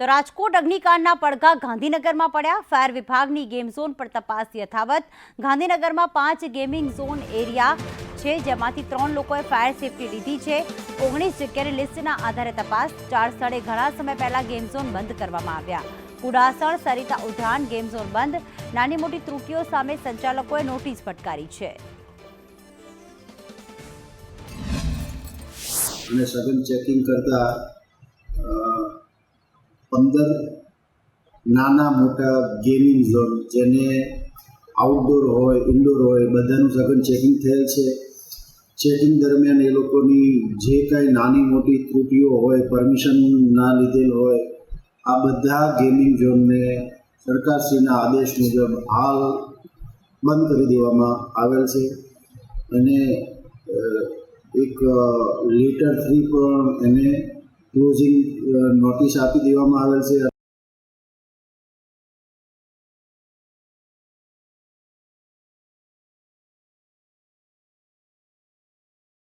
તો રાજકોટ અગ્નિકાંડના પડઘા ગાંધીનગરમાં પડ્યા. ફાયર વિભાગની ગેમ ઝોન પર તપાસ યથાવત. ગાંધીનગરમાં પાંચ ગેમિંગ ઝોન એરિયા છે, જેમાંથી ત્રણ લોકોએ ફાયર સેફટી લીધી છે. ઓગણીસ જગ્યાની લિસ્ટના આધારે તપાસ. ચાર સ્થળે ઘણા સમય પહેલા ગેમ ઝોન બંધ કરવામાં આવ્યા. કુડાસણ, સરિતા ઉધાન ગેમ ઝોન બંધ. નાની મોટી ત્રુટીઓ સામે સંચાલકોએ નોટિસ ફટકારી છે. અને સઘન ચેકિંગ કરતાં પંદર નાના મોટા ગેમિંગ ઝોન જેને આઉટડોર હોય ઇન્ડોર હોય, બધાનું સઘન ચેકિંગ થયેલ છે. ચેકિંગ દરમિયાન એ લોકોની જે કાંઈ નાની મોટી ત્રુટીઓ હોય પરમિશન ના લીધેલ હોય, આ બધા ગેમિંગ ઝોનને સરકારશ્રીના આદેશ મુજબ હાલ બંધ કરી દેવામાં આવેલ છે. અને એક લેટર થ્રી પણ એને ક્લોઝિંગ નોટિસ આપી દેવામાં આવેલ છે.